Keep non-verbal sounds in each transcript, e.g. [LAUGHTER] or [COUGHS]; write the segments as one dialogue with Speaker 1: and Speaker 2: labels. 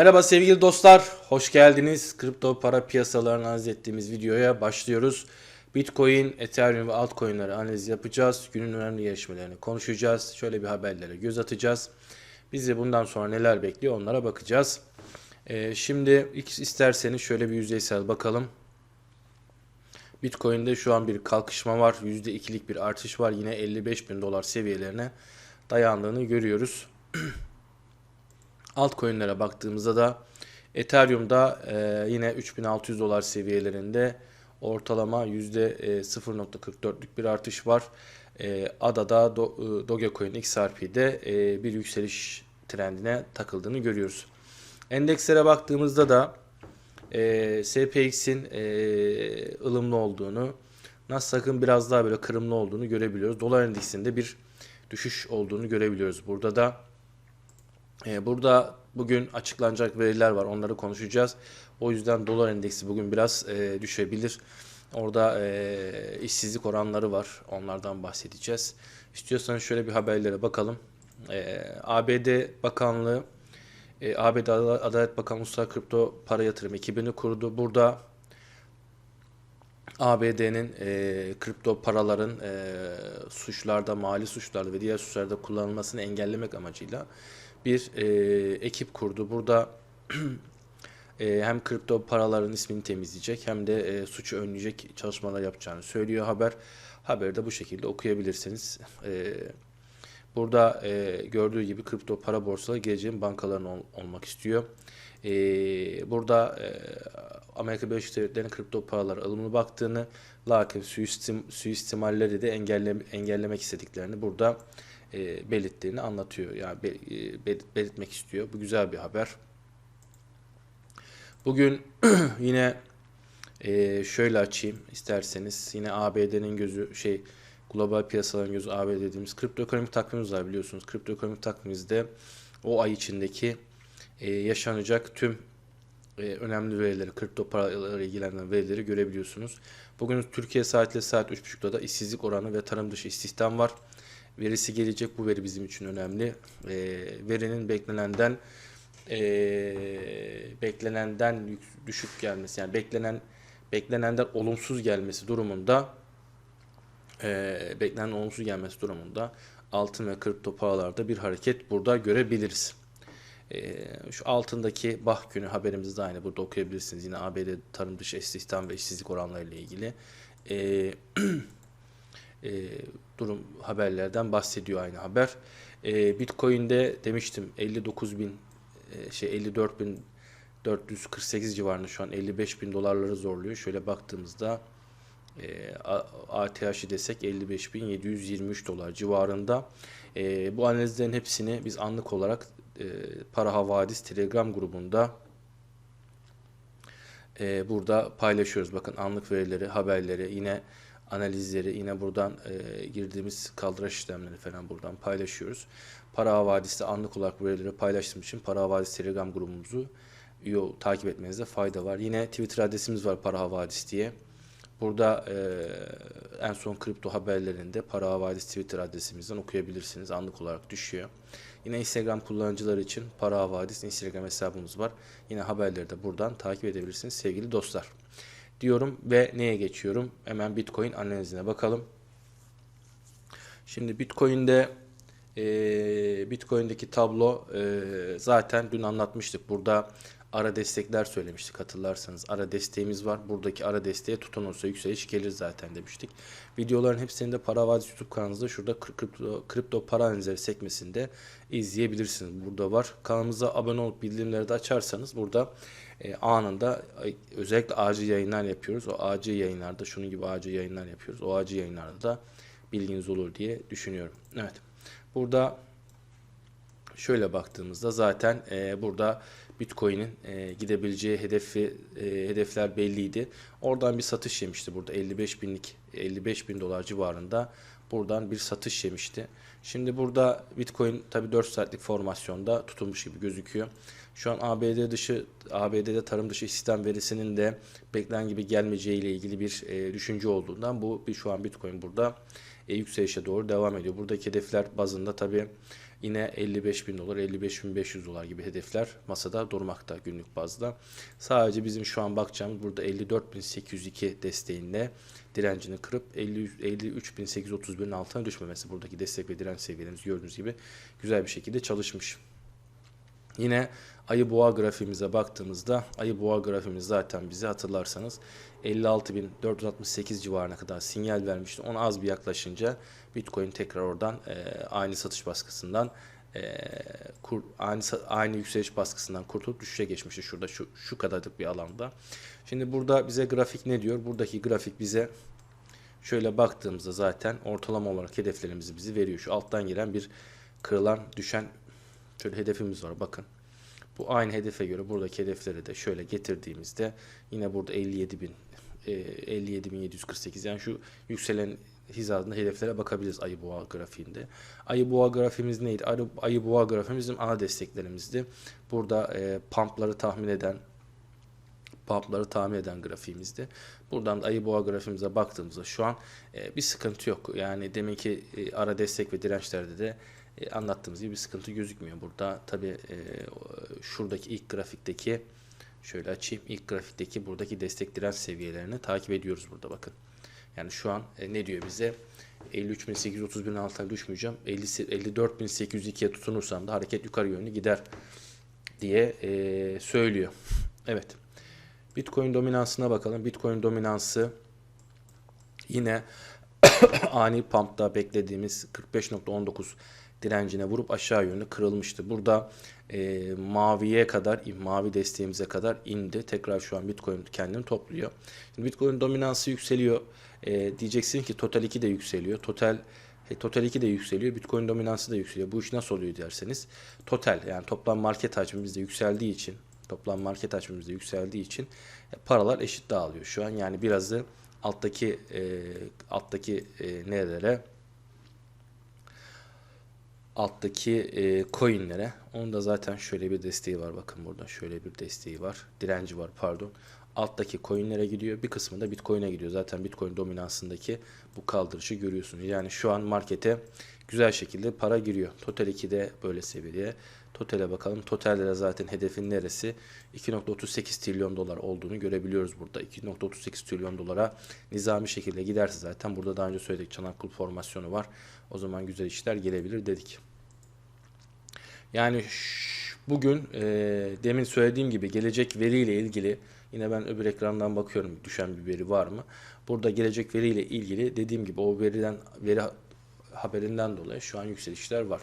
Speaker 1: Merhaba sevgili dostlar, hoş geldiniz. Kripto para piyasalarını analiz ettiğimiz videoya başlıyoruz. Bitcoin, Ethereum ve altcoin'leri analiz yapacağız. Günün önemli gelişmelerini konuşacağız. Şöyle bir haberlere göz atacağız. Bizi bundan sonra neler bekliyor onlara bakacağız. Ee, şimdi isterseniz şöyle bir yüzeysel bakalım. Bitcoin'de şu an bir kalkışma var. %2'lik bir artış var. Yine 55 bin dolar seviyelerine dayandığını görüyoruz. [CLEARS THROAT] Altcoin'lere baktığımızda da Ethereum'da e, yine 3600 dolar seviyelerinde ortalama %0.44'lük bir artış var. E, ADA'da Do, e, Dogecoin XRP'de e, bir yükseliş trendine takıldığını görüyoruz. Endekslere baktığımızda da e, SPX'in e, ılımlı olduğunu, Nasdaq'ın biraz daha böyle kırımlı olduğunu görebiliyoruz. Dolar endeksinde bir düşüş olduğunu görebiliyoruz. Burada da Burada bugün açıklanacak veriler var. Onları konuşacağız. O yüzden dolar endeksi bugün biraz e, düşebilir. Orada e, işsizlik oranları var. Onlardan bahsedeceğiz. İstiyorsanız şöyle bir haberlere bakalım. E, ABD Bakanlığı e, ABD Adalet Bakanlığı Uluslararası Kripto Para Yatırım ekibini kurdu. Burada ABD'nin e, kripto paraların e, suçlarda, mali suçlarda ve diğer suçlarda kullanılmasını engellemek amacıyla bir e, ekip kurdu. Burada [CLEARS THROAT] e, hem kripto paraların ismini temizleyecek hem de e, suçu önleyecek çalışmalar yapacağını söylüyor haber. Haberi de bu şekilde okuyabilirsiniz. E, burada e, gördüğü gibi kripto para borsaları geleceğin bankaların ol, olmak istiyor. E, burada e, Amerika Birleşik Devletleri'nin kripto paralara ılımlı baktığını lakin suistim, suistimalleri de engelle, engellemek istediklerini burada e, belirttiğini anlatıyor. Yani be, e, belirtmek istiyor. Bu güzel bir haber. Bugün [CLEARS THROAT] yine e, şöyle açayım isterseniz. Yine ABD'nin gözü şey global piyasaların gözü ABD dediğimiz kripto ekonomik takvimimiz var biliyorsunuz. Kripto ekonomik takvimimizde o ay içindeki e, yaşanacak tüm e, önemli verileri, kripto paralarla ilgilenen verileri görebiliyorsunuz. Bugün Türkiye saatle saat 3.30'da da işsizlik oranı ve tarım dışı istihdam var verisi gelecek. Bu veri bizim için önemli. E, verinin beklenenden e, beklenenden düşük gelmesi yani beklenen beklenenden olumsuz gelmesi durumunda e, beklenen olumsuz gelmesi durumunda altın ve kripto paralarda bir hareket burada görebiliriz. E, şu altındaki bah günü haberimizi de aynı burada okuyabilirsiniz. Yine ABD tarım dışı istihdam ve işsizlik oranları ile ilgili. E, [CLEARS THROAT] e, durum haberlerden bahsediyor aynı haber. E, Bitcoin'de demiştim 59 bin e, şey 54 bin 448 civarında şu an 55 bin dolarları zorluyor. Şöyle baktığımızda e, ATH'i desek 55.723 dolar civarında. E, bu analizlerin hepsini biz anlık olarak e, Para Havadis Telegram grubunda e, burada paylaşıyoruz. Bakın anlık verileri, haberleri yine analizleri yine buradan e, girdiğimiz kaldıraç işlemleri falan buradan paylaşıyoruz. Para Havadis'te anlık olarak verileri paylaştığım için Para Havadis Telegram grubumuzu üye, takip etmenizde fayda var. Yine Twitter adresimiz var Para Havadis diye. Burada e, en son kripto haberlerinde Para Havadis Twitter adresimizden okuyabilirsiniz. Anlık olarak düşüyor. Yine Instagram kullanıcıları için Para Havadis Instagram hesabımız var. Yine haberleri de buradan takip edebilirsiniz sevgili dostlar diyorum ve neye geçiyorum? Hemen Bitcoin analizine bakalım. Şimdi Bitcoin'de e, Bitcoin'deki tablo e, zaten dün anlatmıştık. Burada ara destekler söylemiştik hatırlarsanız. Ara desteğimiz var. Buradaki ara desteğe tutunursa yükseliş gelir zaten demiştik. Videoların hepsini de Para Vadisi YouTube kanalımızda şurada kripto, kripto para analizleri sekmesinde izleyebilirsiniz. Burada var. Kanalımıza abone olup bildirimleri de açarsanız burada e, anında özellikle acil yayınlar yapıyoruz. O acil yayınlarda şunun gibi acil yayınlar yapıyoruz. O acil yayınlarda da bilginiz olur diye düşünüyorum. Evet. Burada şöyle baktığımızda zaten e, burada Bitcoin'in e, gidebileceği hedefi e, hedefler belliydi. Oradan bir satış yemişti burada 55 binlik 55 bin dolar civarında buradan bir satış yemişti. Şimdi burada Bitcoin tabi 4 saatlik formasyonda tutulmuş gibi gözüküyor. Şu an ABD dışı ABD'de tarım dışı istihdam verisinin de beklenen gibi gelmeyeceği ile ilgili bir e, düşünce olduğundan bu bir şu an Bitcoin burada e, yükselişe doğru devam ediyor. Buradaki hedefler bazında tabi Yine 55 bin dolar, 55 bin 500 dolar gibi hedefler masada durmakta günlük bazda. Sadece bizim şu an bakacağımız burada 54.802 desteğinde direncini kırıp 50 53.831'in altına düşmemesi. Buradaki destek ve direnç seviyelerimiz gördüğünüz gibi güzel bir şekilde çalışmış. Yine ayı boğa grafiğimize baktığımızda ayı boğa grafiğimiz zaten bize hatırlarsanız 56.468 civarına kadar sinyal vermişti. Ona az bir yaklaşınca Bitcoin tekrar oradan e, aynı satış baskısından e, kur, aynı aynı yükseliş baskısından kurtulup düşüşe geçmişti şurada şu şu kadarlık bir alanda. Şimdi burada bize grafik ne diyor? Buradaki grafik bize şöyle baktığımızda zaten ortalama olarak hedeflerimizi bizi veriyor. Şu alttan gelen bir kırılan düşen şöyle hedefimiz var bakın. Bu aynı hedefe göre buradaki hedefleri de şöyle getirdiğimizde yine burada 57 bin e, 57.748 yani şu yükselen hizasında hedeflere bakabiliriz ayı boğa grafiğinde. Ayı boğa grafiğimiz neydi? Ayı, ayı boğa grafiğimiz bizim ana desteklerimizdi. Burada e, pumpları tahmin eden pumpları tahmin eden grafiğimizdi. Buradan da ayı boğa grafiğimize baktığımızda şu an e, bir sıkıntı yok. Yani demek ki e, ara destek ve dirençlerde de e, anlattığımız gibi bir sıkıntı gözükmüyor. Burada tabi e, şuradaki ilk grafikteki şöyle açayım. İlk grafikteki buradaki destek direnç seviyelerini takip ediyoruz burada bakın. Yani şu an e, ne diyor bize? 53.831'in altına düşmeyeceğim. 50 54.802'ye tutunursam da hareket yukarı yönlü gider diye e, söylüyor. [LAUGHS] Evet. Bitcoin dominansına bakalım. Bitcoin dominansı yine [COUGHS] ani pumpta beklediğimiz 45.19 direncine vurup aşağı yönlü kırılmıştı. Burada e, maviye kadar, mavi desteğimize kadar indi. Tekrar şu an Bitcoin kendini topluyor. Şimdi Bitcoin dominansı yükseliyor. E, diyeceksin ki Total 2 de yükseliyor. Total e, Total 2 de yükseliyor. Bitcoin dominansı da yükseliyor. Bu iş nasıl oluyor derseniz. Total yani toplam market hacmimiz de yükseldiği için toplam market hacmimiz de yükseldiği için e, paralar eşit dağılıyor şu an. Yani birazı alttaki e, alttaki e, nerelere alttaki e, coinlere. Onun da zaten şöyle bir desteği var. Bakın burada şöyle bir desteği var. Direnci var pardon. Alttaki coinlere gidiyor. Bir kısmı da Bitcoin'e gidiyor. Zaten Bitcoin dominansındaki bu kaldırışı görüyorsunuz. Yani şu an markete güzel şekilde para giriyor. Total 2'de böyle seviyeye. Total'e bakalım. Total'de de zaten hedefin neresi? 2.38 trilyon dolar olduğunu görebiliyoruz burada. 2.38 trilyon dolara nizami şekilde giderse zaten burada daha önce söyledik Çanakkale formasyonu var. O zaman güzel işler gelebilir dedik. Yani bugün e, demin söylediğim gibi gelecek veriyle ilgili yine ben öbür ekrandan bakıyorum düşen bir veri var mı? Burada gelecek veriyle ilgili dediğim gibi o veriden veri haberinden dolayı şu an yükselişler var.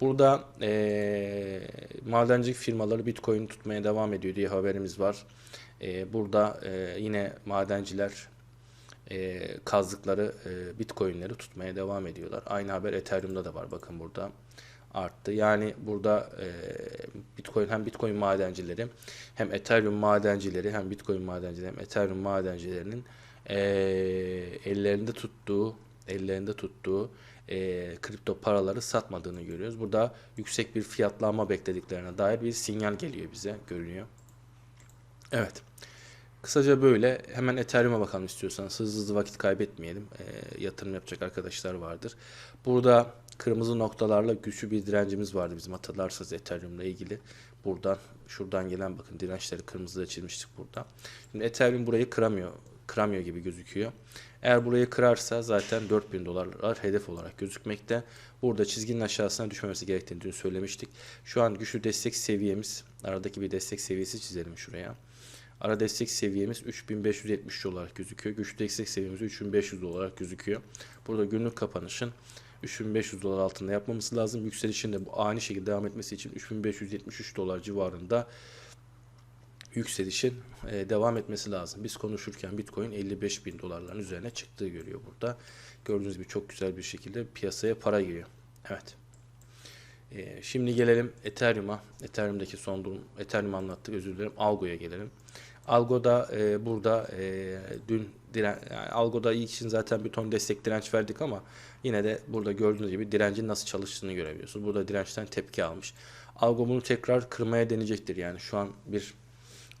Speaker 1: Burada e, madencilik firmaları Bitcoin tutmaya devam ediyor diye haberimiz var. E, burada e, yine madenciler e, kazdıkları e, Bitcoin'leri tutmaya devam ediyorlar. Aynı haber Ethereum'da da var. Bakın burada arttı. Yani burada e, Bitcoin hem Bitcoin madencileri hem Ethereum madencileri hem Bitcoin madencileri hem Ethereum madencilerinin e, ellerinde tuttuğu ellerinde tuttuğu e, kripto paraları satmadığını görüyoruz. Burada yüksek bir fiyatlanma beklediklerine dair bir sinyal geliyor bize görünüyor. Evet. Kısaca böyle hemen Ethereum'a bakalım istiyorsanız hızlı hızlı vakit kaybetmeyelim. E, yatırım yapacak arkadaşlar vardır. Burada kırmızı noktalarla güçlü bir direncimiz vardı bizim hatırlarsanız Ethereum'la ilgili. Buradan şuradan gelen bakın dirençleri kırmızıda çizmiştik burada. Şimdi Ethereum burayı kıramıyor. Kıramıyor gibi gözüküyor. Eğer burayı kırarsa zaten 4000 dolarlar hedef olarak gözükmekte. Burada çizginin aşağısına düşmemesi gerektiğini dün söylemiştik. Şu an güçlü destek seviyemiz, aradaki bir destek seviyesi çizelim şuraya. Ara destek seviyemiz 3570 olarak gözüküyor. Güçlü destek seviyemiz 3500 olarak gözüküyor. Burada günlük kapanışın 3500 dolar altında yapmamız lazım. Yükselişin de bu ani şekilde devam etmesi için 3573 dolar civarında yükselişin e, devam etmesi lazım. Biz konuşurken Bitcoin 55 bin dolarların üzerine çıktığı görüyor burada. Gördüğünüz gibi çok güzel bir şekilde piyasaya para giriyor. Evet. E, şimdi gelelim Ethereum'a. Ethereum'daki son durum. Ethereum anlattık özür dilerim. Algo'ya gelelim. Algo'da e, burada e, dün diren, yani Algo'da ilk için zaten bir ton destek direnç verdik ama yine de burada gördüğünüz gibi direncin nasıl çalıştığını görebiliyorsunuz. Burada dirençten tepki almış. Algo bunu tekrar kırmaya deneyecektir. Yani şu an bir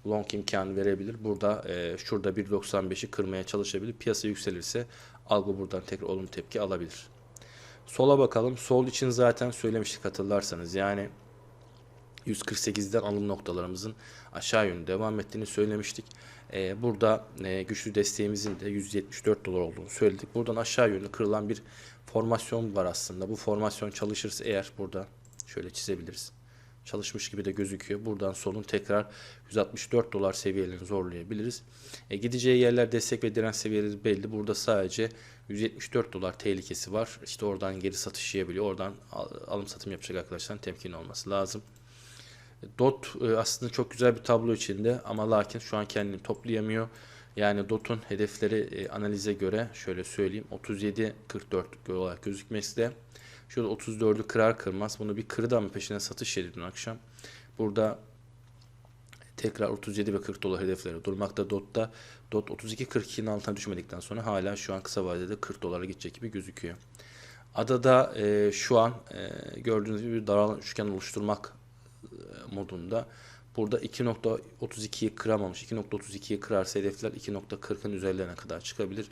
Speaker 1: long imkanı verebilir. Burada e, şurada 1.95'i kırmaya çalışabilir. Piyasa yükselirse algo buradan tekrar olumlu tepki alabilir. Sola bakalım. Sol için zaten söylemiştik hatırlarsanız. Yani 148'den alım noktalarımızın aşağı yönlü devam ettiğini söylemiştik. Ee, burada e, güçlü desteğimizin de 174 dolar olduğunu söyledik. Buradan aşağı yönlü kırılan bir formasyon var aslında. Bu formasyon çalışırsa eğer burada şöyle çizebiliriz. Çalışmış gibi de gözüküyor. Buradan solun tekrar 164 dolar seviyelerini zorlayabiliriz. E, gideceği yerler destek ve direnç seviyeleri belli. Burada sadece 174 dolar tehlikesi var. İşte oradan geri satış yiyebiliyor. Oradan al- alım satım yapacak arkadaşların temkinli olması lazım. Dot e, aslında çok güzel bir tablo içinde ama lakin şu an kendini toplayamıyor. Yani Dot'un hedefleri e, analize göre şöyle söyleyeyim 37-44 olarak gözükmekte. Şurada 34'ü kırar kırmaz bunu bir kırdı ama peşine satış yedi dün akşam. Burada tekrar 37 ve 40 dolar hedefleri durmakta Dot'ta. Dot 32-42'nin altına düşmedikten sonra hala şu an kısa vadede 40 dolara gidecek gibi gözüküyor. Adada e, şu an e, gördüğünüz gibi bir daralan üçgen oluşturmak e, modunda. Burada 2.32'yi kıramamış. 2.32'yi kırarsa hedefler 2.40'ın üzerlerine kadar çıkabilir.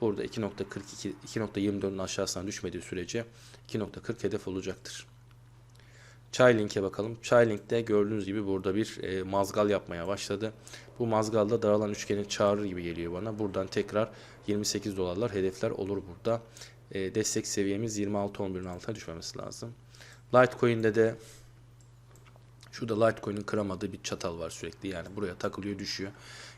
Speaker 1: Burada 2.42 2.24'ün aşağısına düşmediği sürece 2.40 hedef olacaktır. Chailink'e bakalım. Chailink'te gördüğünüz gibi burada bir e, mazgal yapmaya başladı. Bu mazgalda daralan üçgeni çağırır gibi geliyor bana. Buradan tekrar 28 dolarlar hedefler olur burada. E, destek seviyemiz 26.11'in altına düşmemesi lazım. Litecoin'de de Şurada Litecoin'in kıramadığı bir çatal var sürekli. Yani buraya takılıyor düşüyor.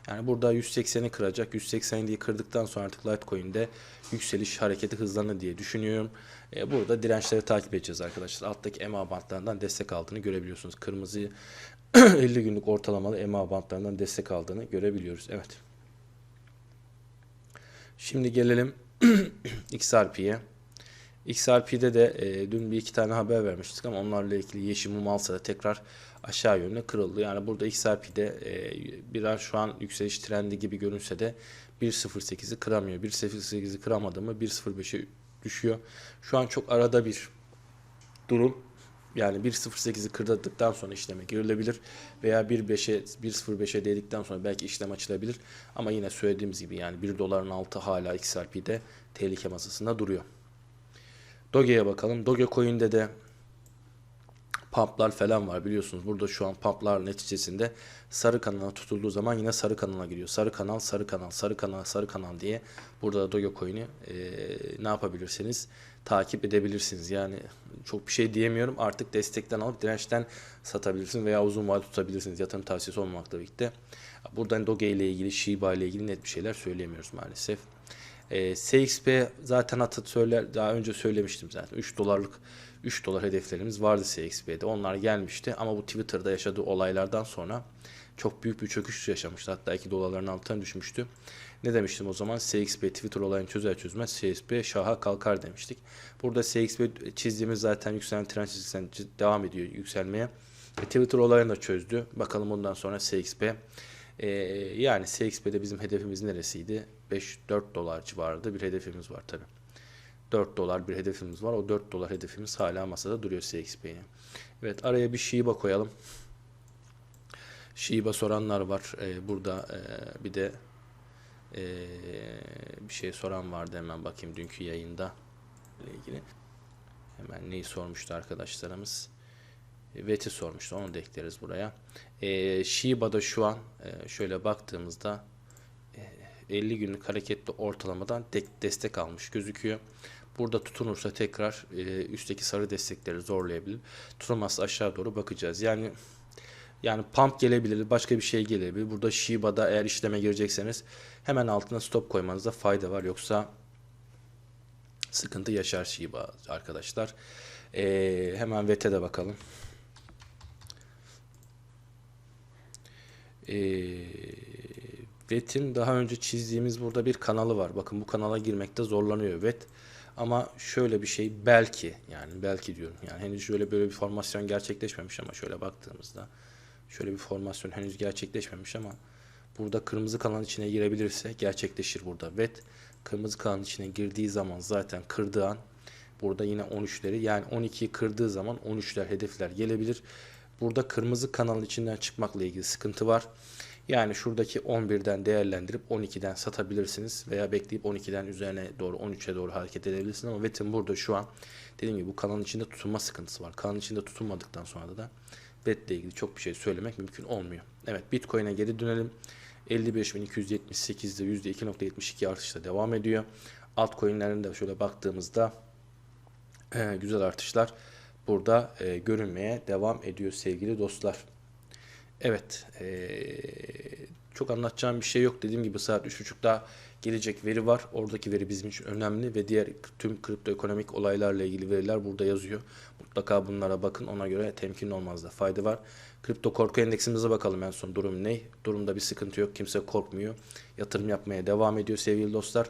Speaker 1: Yani burada 180'i kıracak. 180'i kırdıktan sonra artık Litecoin'de yükseliş hareketi hızlanır diye düşünüyorum. E, burada dirençleri takip edeceğiz arkadaşlar. Alttaki EMA bantlarından destek aldığını görebiliyorsunuz. Kırmızı [CLEARS THROAT] 50 günlük ortalamalı EMA bantlarından destek aldığını görebiliyoruz. Evet. Şimdi gelelim [CLEARS THROAT] XRP'ye. XRP'de de e, dün bir iki tane haber vermiştik ama onlarla ilgili yeşil mum alsa da tekrar aşağı yönüne kırıldı. Yani burada XRP'de e, biraz şu an yükseliş trendi gibi görünse de 1.08'i kıramıyor. 1.08'i kıramadı mı 1.05'e düşüyor. Şu an çok arada bir durum. Yani 1.08'i kırdıktan sonra işleme girilebilir veya 1.5'e 1.05'e değdikten sonra belki işlem açılabilir. Ama yine söylediğimiz gibi yani 1 doların altı hala XRP'de tehlike masasında duruyor. Doge'ye bakalım. Dogecoin'de de pumplar falan var biliyorsunuz. Burada şu an pumplar neticesinde sarı kanala tutulduğu zaman yine sarı kanala giriyor. Sarı kanal, sarı kanal, sarı kanal, sarı kanal diye burada da Dogecoin'i e, ne yapabilirsiniz? Takip edebilirsiniz. Yani çok bir şey diyemiyorum. Artık destekten alıp dirençten satabilirsiniz veya uzun vade tutabilirsiniz. Yatırım tavsiyesi olmamakla birlikte. Buradan Doge ile ilgili, Shiba ile ilgili net bir şeyler söyleyemiyoruz maalesef. E, CXP zaten hatır söyler daha önce söylemiştim zaten 3 dolarlık 3 dolar hedeflerimiz vardı CXP'de. Onlar gelmişti ama bu Twitter'da yaşadığı olaylardan sonra çok büyük bir çöküş yaşamıştı. Hatta 2 dolarların altına düşmüştü. Ne demiştim o zaman? CXP Twitter olayını çözer çözmez CXP şaha kalkar demiştik. Burada CXP çizdiğimiz zaten yükselen trend çizgisinden devam ediyor yükselmeye. E, Twitter olayını da çözdü. Bakalım bundan sonra CXP ee, yani CXP'de bizim hedefimiz neresiydi? 5-4 dolar civarında bir hedefimiz var tabi. 4 dolar bir hedefimiz var. O 4 dolar hedefimiz hala masada duruyor CXP'ye. Evet araya bir Shiba koyalım. Shiba soranlar var. Ee, burada e, bir de e, bir şey soran vardı hemen bakayım dünkü yayında ile ilgili. Hemen neyi sormuştu arkadaşlarımız? VET'i sormuştu. Onu da ekleriz buraya. E, Shiba'da şu an e, şöyle baktığımızda e, 50 günlük hareketli ortalamadan de destek almış gözüküyor. Burada tutunursa tekrar e, üstteki sarı destekleri zorlayabilir. Tutunmazsa aşağı doğru bakacağız. Yani yani pump gelebilir, başka bir şey gelebilir. Burada Shiba'da eğer işleme girecekseniz hemen altına stop koymanızda fayda var. Yoksa sıkıntı yaşar Shiba arkadaşlar. Ee, hemen VET'e de bakalım. Ee, VET'in daha önce çizdiğimiz burada bir kanalı var. Bakın bu kanala girmekte zorlanıyor VET. Ama şöyle bir şey belki yani belki diyorum. Yani henüz şöyle böyle bir formasyon gerçekleşmemiş ama şöyle baktığımızda şöyle bir formasyon henüz gerçekleşmemiş ama burada kırmızı kanalın içine girebilirse gerçekleşir burada. VET kırmızı kanalın içine girdiği zaman zaten kırdığı an burada yine 13'leri yani 12'yi kırdığı zaman 13'ler hedefler gelebilir. Burada kırmızı kanalın içinden çıkmakla ilgili sıkıntı var. Yani şuradaki 11'den değerlendirip 12'den satabilirsiniz veya bekleyip 12'den üzerine doğru 13'e doğru hareket edebilirsiniz ama VET'in burada şu an dediğim gibi bu kanalın içinde tutunma sıkıntısı var. Kanalın içinde tutunmadıktan sonra da VET ile ilgili çok bir şey söylemek mümkün olmuyor. Evet Bitcoin'e geri dönelim. 55.278'de %2.72 artışla devam ediyor. Altcoin'lerin de şöyle baktığımızda e, güzel artışlar burada e, görünmeye devam ediyor sevgili dostlar. Evet, eee, çok anlatacağım bir şey yok. Dediğim gibi saat 3.30'da gelecek veri var. Oradaki veri bizim için önemli ve diğer tüm kripto ekonomik olaylarla ilgili veriler burada yazıyor. Mutlaka bunlara bakın. Ona göre temkinli olmazda fayda var. Kripto korku endeksimize bakalım en son durum ne? Durumda bir sıkıntı yok. Kimse korkmuyor. Yatırım yapmaya devam ediyor sevgili dostlar.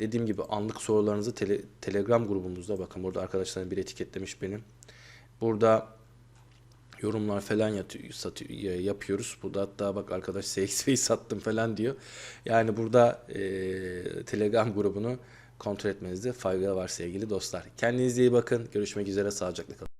Speaker 1: Dediğim gibi anlık sorularınızı tele- Telegram grubumuzda bakın burada arkadaşlarım bir etiketlemiş benim. Burada yorumlar falan yatıyor, satıyor, ya- yapıyoruz. Burada hatta bak arkadaş [LAUGHS] CXP'yi sattım falan diyor. Yani burada e, Telegram grubunu kontrol etmenizde fayda var sevgili dostlar. Kendinize iyi bakın. Görüşmek üzere. Sağlıcakla kalın.